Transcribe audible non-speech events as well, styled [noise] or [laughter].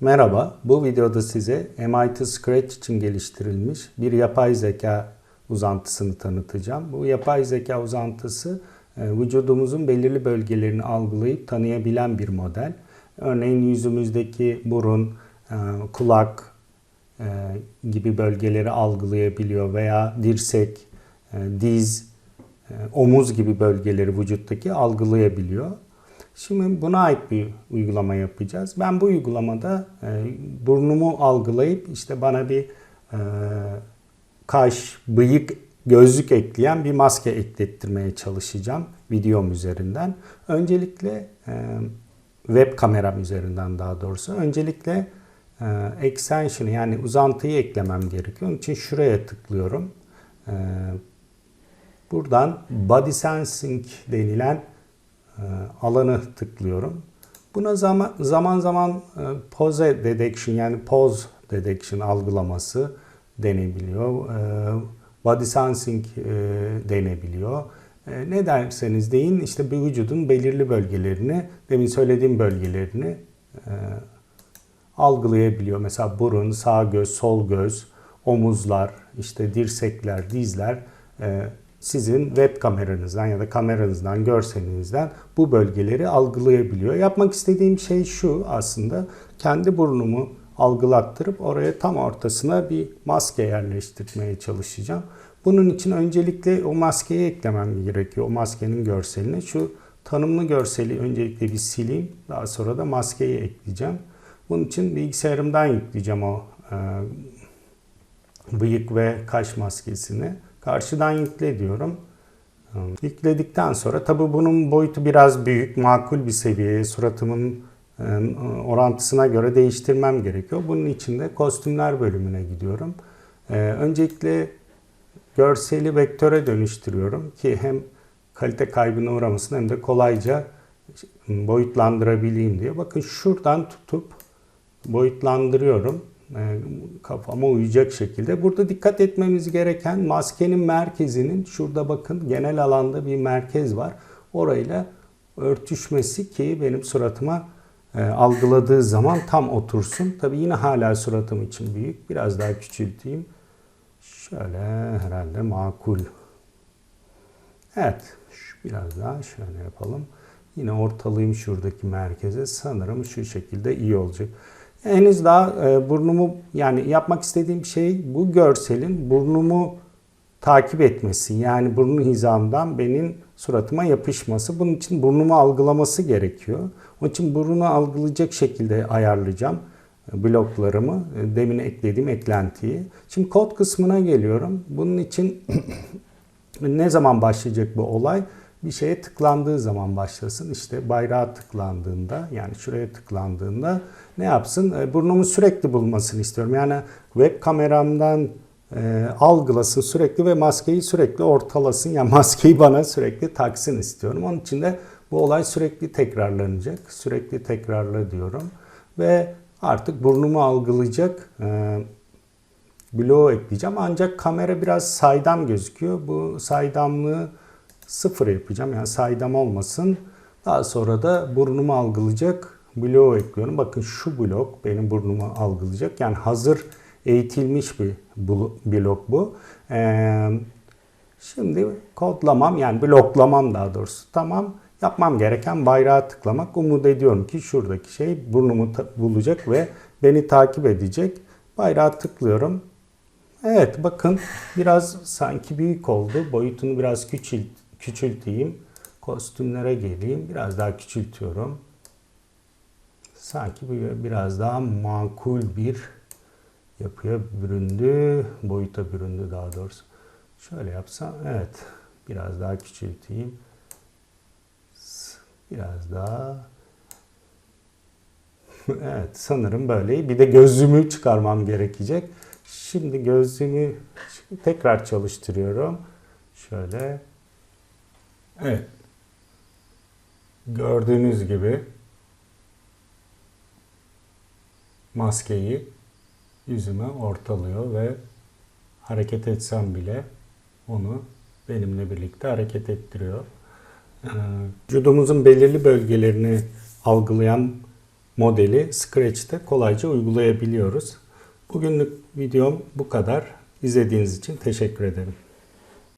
Merhaba, bu videoda size MIT Scratch için geliştirilmiş bir yapay zeka uzantısını tanıtacağım. Bu yapay zeka uzantısı e, vücudumuzun belirli bölgelerini algılayıp tanıyabilen bir model. Örneğin yüzümüzdeki burun, e, kulak e, gibi bölgeleri algılayabiliyor veya dirsek, diz, omuz gibi bölgeleri vücuttaki algılayabiliyor. Şimdi buna ait bir uygulama yapacağız. Ben bu uygulamada e, burnumu algılayıp işte bana bir e, kaş, bıyık, gözlük ekleyen bir maske eklettirmeye çalışacağım videom üzerinden. Öncelikle e, web kameram üzerinden daha doğrusu. Öncelikle e, extension'ı yani uzantıyı eklemem gerekiyor. Onun için şuraya tıklıyorum. E, buradan body sensing denilen alanı tıklıyorum. Buna zaman zaman, zaman e, pose detection yani pose detection algılaması denebiliyor. E, body sensing denebiliyor. Ne derseniz deyin işte bir vücudun belirli bölgelerini, demin söylediğim bölgelerini algılayabiliyor. Mesela burun, sağ göz, sol göz, omuzlar, işte dirsekler, dizler sizin web kameranızdan ya da kameranızdan, görselinizden bu bölgeleri algılayabiliyor. Yapmak istediğim şey şu aslında kendi burnumu algılattırıp oraya tam ortasına bir maske yerleştirmeye çalışacağım. Bunun için öncelikle o maskeyi eklemem gerekiyor. O maskenin görselini. Şu tanımlı görseli öncelikle bir sileyim. Daha sonra da maskeyi ekleyeceğim. Bunun için bilgisayarımdan yükleyeceğim o e, bıyık ve kaş maskesini. Karşıdan yükle diyorum. Yükledikten sonra tabi bunun boyutu biraz büyük, makul bir seviyeye suratımın e, orantısına göre değiştirmem gerekiyor. Bunun için de kostümler bölümüne gidiyorum. E, öncelikle görseli vektöre dönüştürüyorum ki hem kalite kaybına uğramasın hem de kolayca boyutlandırabileyim diye. Bakın şuradan tutup boyutlandırıyorum. E, kafama uyacak şekilde. Burada dikkat etmemiz gereken maskenin merkezinin şurada bakın genel alanda bir merkez var. Orayla örtüşmesi ki benim suratıma e, algıladığı zaman tam otursun. Tabi yine hala suratım için büyük. Biraz daha küçülteyim. Şöyle herhalde makul. Evet. Biraz daha şöyle yapalım. Yine ortalayayım şuradaki merkeze. Sanırım şu şekilde iyi olacak. Henüz daha e, burnumu yani yapmak istediğim şey bu görselin burnumu takip etmesi. Yani burnun hizamdan benim suratıma yapışması. Bunun için burnumu algılaması gerekiyor. Onun için burnunu algılayacak şekilde ayarlayacağım e, bloklarımı. E, demin eklediğim eklentiyi. Şimdi kod kısmına geliyorum. Bunun için [clears throat] ne zaman başlayacak bu olay? Bir şeye tıklandığı zaman başlasın. İşte bayrağa tıklandığında yani şuraya tıklandığında ne yapsın? E, burnumu sürekli bulmasını istiyorum. Yani web kameramdan e, algılasın sürekli ve maskeyi sürekli ortalasın. Yani [laughs] maskeyi bana sürekli taksın istiyorum. Onun için de bu olay sürekli tekrarlanacak. Sürekli tekrarla diyorum. Ve artık burnumu algılayacak e, bloğu ekleyeceğim. Ancak kamera biraz saydam gözüküyor. Bu saydamlığı sıfır yapacağım. Yani saydam olmasın. Daha sonra da burnumu algılayacak bloğu ekliyorum. Bakın şu blok benim burnumu algılayacak. Yani hazır eğitilmiş bir blok bu. Ee, şimdi kodlamam yani bloklamam daha doğrusu tamam. Yapmam gereken bayrağı tıklamak. Umut ediyorum ki şuradaki şey burnumu bulacak ve beni takip edecek. Bayrağı tıklıyorum. Evet bakın biraz sanki büyük oldu. Boyutunu biraz küçült küçülteyim. Kostümlere geleyim. Biraz daha küçültüyorum. Sanki biraz daha makul bir yapıya büründü. Boyuta büründü daha doğrusu. Şöyle yapsam. Evet. Biraz daha küçülteyim. Biraz daha. evet sanırım böyle. Bir de gözlüğümü çıkarmam gerekecek. Şimdi gözlüğümü tekrar çalıştırıyorum. Şöyle Evet. Gördüğünüz gibi maskeyi yüzüme ortalıyor ve hareket etsem bile onu benimle birlikte hareket ettiriyor. Ee, vücudumuzun belirli bölgelerini algılayan modeli Scratch'te kolayca uygulayabiliyoruz. Bugünlük videom bu kadar. İzlediğiniz için teşekkür ederim.